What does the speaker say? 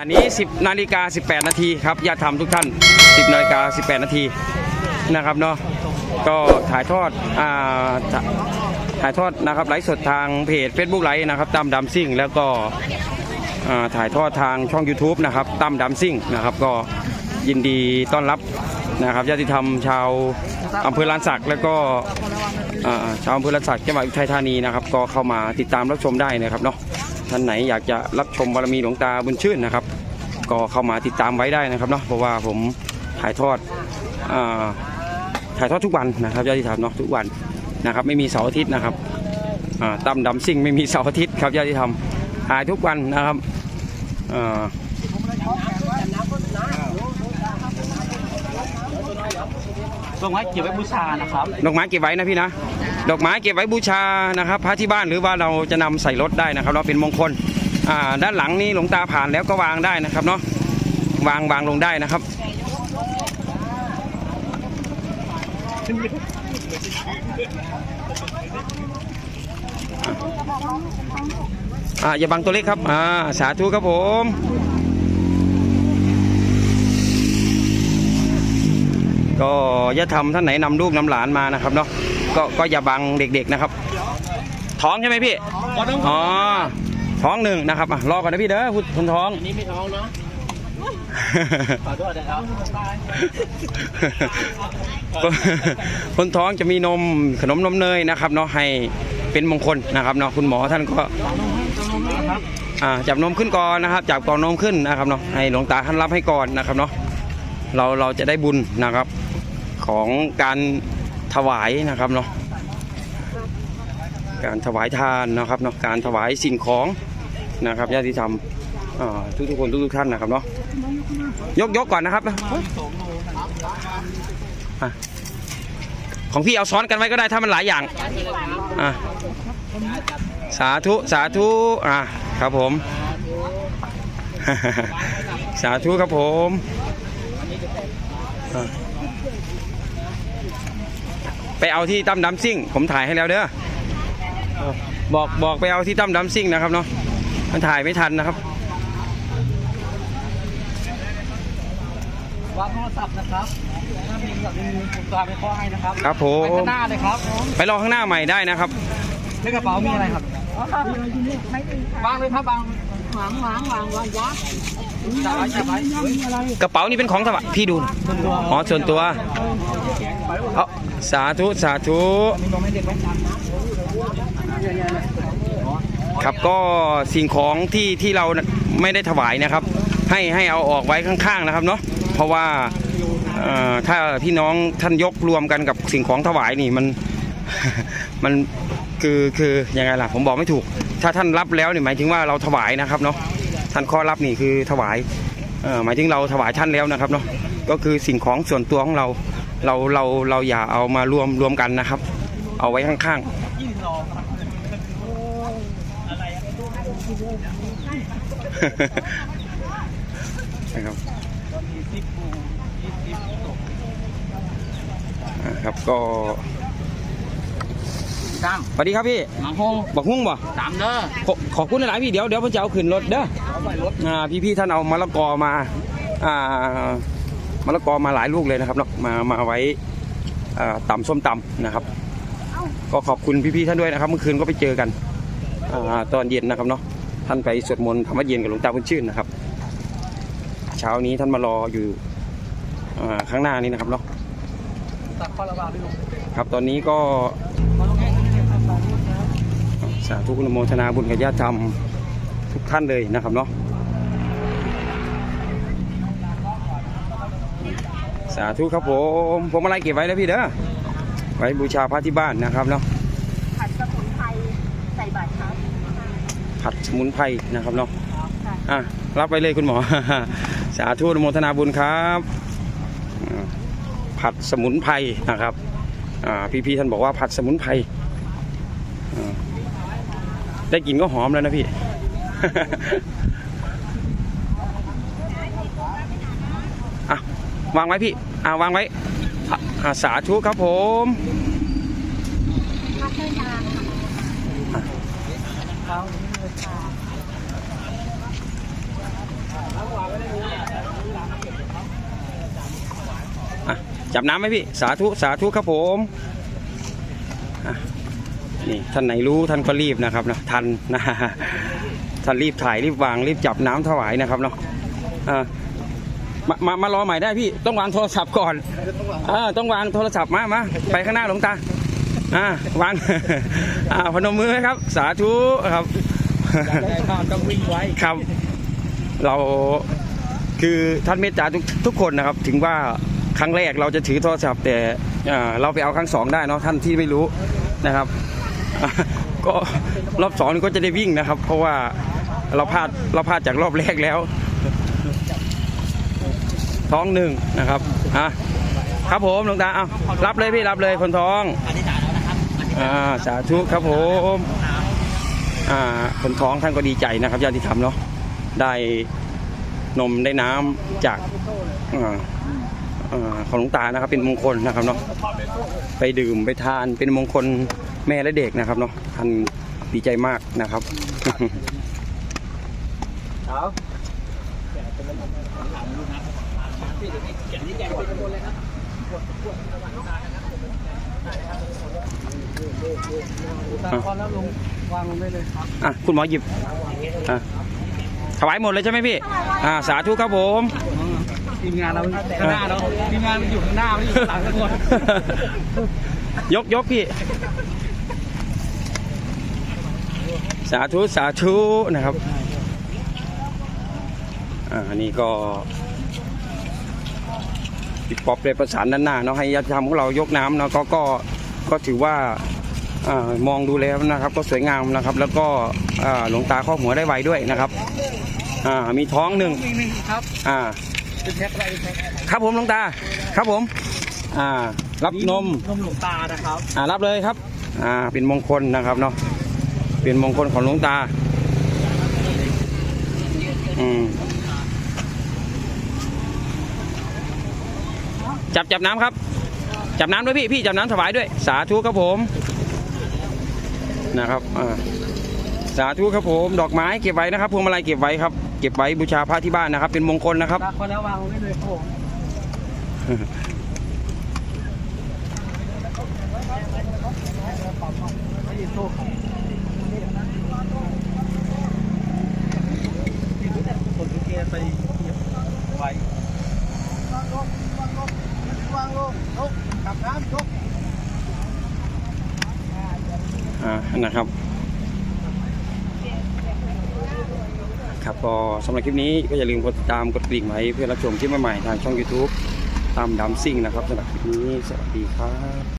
อันนี้ 10นาฬิกา18 นาทีครับญาติธรรมทุกท่าน 10นาฬิกา18 นาทีนะครับเนาะก็ถ่ายทอดอ่าถ่ายทอดนะครับไลฟ์สดทางเพจ Facebook ไลฟ์นะครับตั้มดำซิ่ง แล้วก็อ่าถ่ายทอดทางช่อง YouTube นะครับตั้มดำซิ่งนะครับก็ยินดีต้อนรับนะครับญาติธรรมชาวอำเภอลานสักแล้วก็อ่าชาวอำเภอลานสักจังหวัดอุทัยธานีนะครับก็เข้ามาติดตามรับชมได้นะครับเนาะ ท่านไหนอยากจะรับชมบารมีหลวงตาบุญชื่นนะครับ ก็เข้ามาติดตามไว้ได้นะครับเนาะเพราะว่าผมถ่ายทอดอาถ่ายทอดทุกวันนะครับญาติธรรมเนาะทุกวันนะครับ ไม่มีเสาร์อาทิตย์นะครับอ่าตั้มดำซิ่งไม่มีเสาร์อาทิตย์ครับญาติธรรมถ่ายทุกวันนะครับอ่าดอกไม้เก็บไว้บูชานะครับดอกไม้เก็บไว้นะพี่นะ ดอกไม้เก็บไว้บูชานะครับพระที่บ้านหรือว่าเราจะนำใส่รถได้นะครับเราเป็นมงคลอ่าด้านหลังนี้หลวงตาผ่านแล้วก็วางได้นะครับเนาะวางวางลงได้นะครับอ่าอย่าบังตัวเล็กครับอ่าสาธุครับผมก็อย่าทำท่านไหนนำลูกนำหลานมานะครับเนาะ ก็ก็อย่าบังเด็กๆนะครับ ท้องใช่ไหมพี่อ๋อท้องหนึ่งนะครับอะรอก่อนนะพี่เด้อคุณคุณท้องอันนี้ไม่ท้องเนาะขอโทษนะครับคนคนท้องจะมีนมขนมนมเนยนะครับเนาะให้เป็นมงคลนะครับเนาะคุณหมอท่านก็ครับอ่าจับนมขึ้นก่อนนะครับ จับกล่องนมขึ้นนะครับเนาะให้หลวงตาท่านรับให้ก่อนนะครับเนาะเราเราจะได้บุญนะครับของการ ถวายนะครับเนาะการถวายทานนะครับเนาะการถวายสิ่งของนะครับญาติธรรมทุกทุกคนทุกทุกท่านนะครับเนาะยกยกก่อนนะครับของพี่เอาซ้อนกันไว้ก็ได้ถ้ามันหลายอย่างสาธุสาธุอะครับผม สาธุครับผม ไปเอาที่ตั้มดำซิ่ง ผมถ่ายให้แล้วเด้อบอกบอกไปเอาที่ตั้มดำซิ่งนะครับเนาะมันถ่ายไม่ทันนะครับวางโทรศัพท์นะครับถ้ามีโทรศัพท์ในมือผมตามไปข้อให้นะครับครับผมไปข้างหน้าเลยครับไปรอข้างหน้าใหม่ได้นะครับในกระเป๋ามีอะไรครับวางเลยครับวางหวางหวางหวางหวางยักษ์จับไว้จับไว้กระเป๋านี่เป็นของถวายพี่ดูหน่อยส่วนตัวอ๋อส่วนตัว เอาสาธุสาธุครับก็สิ่งของที่ที่เราไม่ได้ถวายนะครับ ให้ให้เอาออกไว้ข้างๆนะครับเนาะเพราะว่าถ้าพี่น้องท่านยกรวมกันกับสิ่งของถวายนี่มันมันคือคือยังไงล่ะผมบอกไม่ถูก ถ้าท่านรับแล้วนี่หมายถึงว่าเราถวายนะครับเนาะท่านข้อรับนี่คือถวายหมายถึงเราถวายท่านแล้วนะครับเนาะก็คือสิ่งของส่วนตัวของเรา เราเราเราอย่าเอามารวมรวมกันนะครับ เอาไว้ข้างๆยี่สิบสองครับนะครับตอนนี้สิบโมงยี่สิบตกนะครับก็ตั้มสวัสดีครับพี่หนังหงบักหุ้งบ่สามเด้อขอขอบคุณหลายๆพี่เดี๋ยวเดี๋ยวผมจะเอาขึ้นรถเด้อเอาไปรถอ่าพี่พี่ๆท่านเอามะละกอมา อ่า มะละกอมาหลายลูกเลยนะครับเนาะมามาไว้อ่าตำส้มตำนะครับ ก็ขอบคุณพี่ๆท่านด้วยนะครับ เมื่อคืนก็ไปเจอกันอตอนเย็นนะครับเนาะท่านไปสวดมนต์ธรรมวัดเย็นกับหลวงตาบุญชื่นนะครับ เช้านี้ท่านมารออยู่ข้างหน้านี้นะครับเนาะครับตอนนี้ก็สาธุอนุโมทนาบุญกับญาติธรรมทุกท่านเลยนะครับเนาะ สาธุครับผมผมอะไรเก็บไว้แล้วพี่เด้อไว้บูชาพระที่บ้านนะครับเนาะผัดสมุนไพรใส่บาตรเช้าผัดสมุนไพรนะครับเนาะอะรับไปเลยคุณหมอ สาธุอนุโมทนาบุญครับอ่าผัดสมุนไพรนะครับอ่าพี่ๆท่านบอกว่าผัดสมุนไพรอ่าได้กลิ่นก็หอมแล้วนะพี่ วางไว้พี่อ่าวางไว้อาสาธุครับผมจับน้ำไหมพี่ สาธุ สาธุครับผมนี่ท่านไหนรู้ท่านก็รีบนะครับนะทันนะท่านรีบถ่ายรีบวางรีบจับน้ำถวายนะครับเนาะ มามา มารอใหม่ได้พี่ ต้องวางโทรศัพท์ก่อนอ่าต้องวางโทรศัพท์มามาไปข้างหน้าหลวงตา อ่าวาง อ่าพนมมือไหมครับ สาธุครับได้ข้าวต้องวิ่งไว้ครับ เราคือท่านเมตตาทุกทุกคนนะครับ ถึงว่าครั้งแรกเราจะถือโทรศัพท์แต่อ่าเราไปเอาครั้งสองได้เนาะท่านที่ไม่รู้นะครับอ่าก็รอบสองนี่ก็จะได้วิ่งนะครับ เพราะว่าเราพลาดเราพลาดจากรอบแรกแล้ว ท้องหนึ่งนะครับอะครับผมหลวงตาเอารับเลยพี่รับเลยคนท้องอ่าสาธุครับผมอ่าคนท้องท่านก็ดีใจนะครับญาติธรรมเนาะได้นมได้น้ำจากอ่าอ่าของหลวงตานะครับเป็นมงคลนะครับเนาะไปดื่มไปทานเป็นมงคลแม่และเด็กนะครับเนาะท่านดีใจมากนะครับ ครับอะพอแล้วลงวางลงได้เลยครับอะคุณหมอหยิบอะถวายหมดเลยใช่ไหมพี่ อ่า สาธุครับผมทีมงานเราข้างหน้าเราทีมงานมันอยู่ข้างหน้าไม่ได้อยู่ข้างหลังกันหมดยกยกพี่ สาธุ สาธุนะครับ อ่า นี่ก็ ปิดป๊อปเลยประสานด้านหน้าเนาะให้ญาติธรรมของเรายกน้ำเนาะก็ก็ก็ถือว่าอามองดูแล้วนะครับ ก็สวยงามนะครับ แล้วก็อ่าหลวงตาข้อหัวได้ไวด้วยนะครับอ่ามีท้องหนึ่งอีกหนึ่งครับอ่าเป็นแพ็คอะไรเป็นแพ็คครับผมหลวงตาครับผมอ่ารับนมนมหลวงตานะครับอ่ารับเลยครับอ่าเป็นมงคลนะครับเนาะเป็นมงคลของหลวงตาอืม จับจับน้ำครับ จับน้ำด้วยพี่พี่จับน้ำถวายด้วย สาธุครับผมนะครับอ่าสาธุครับผมดอกไม้เก็บไว้นะครับพวงมาลัยเก็บไว้ครับเก็บไว้บูชาพระที่บ้านนะครับ เป็นมงคลนะครับพอแล้ววางลงได้เลยครับผมไม่ได้โชคครับคนที่แกไปไว้ อ่า นะครับครับก็สำหรับคลิปนี้ก็อย่าลืมกดติดตามกดกริ่งไว้เพื่อรับชมคลิปใหม่ๆทางช่อง YouTube ตามดำซิ่งนะครับสำหรับคลิปนี้สวัสดีครับ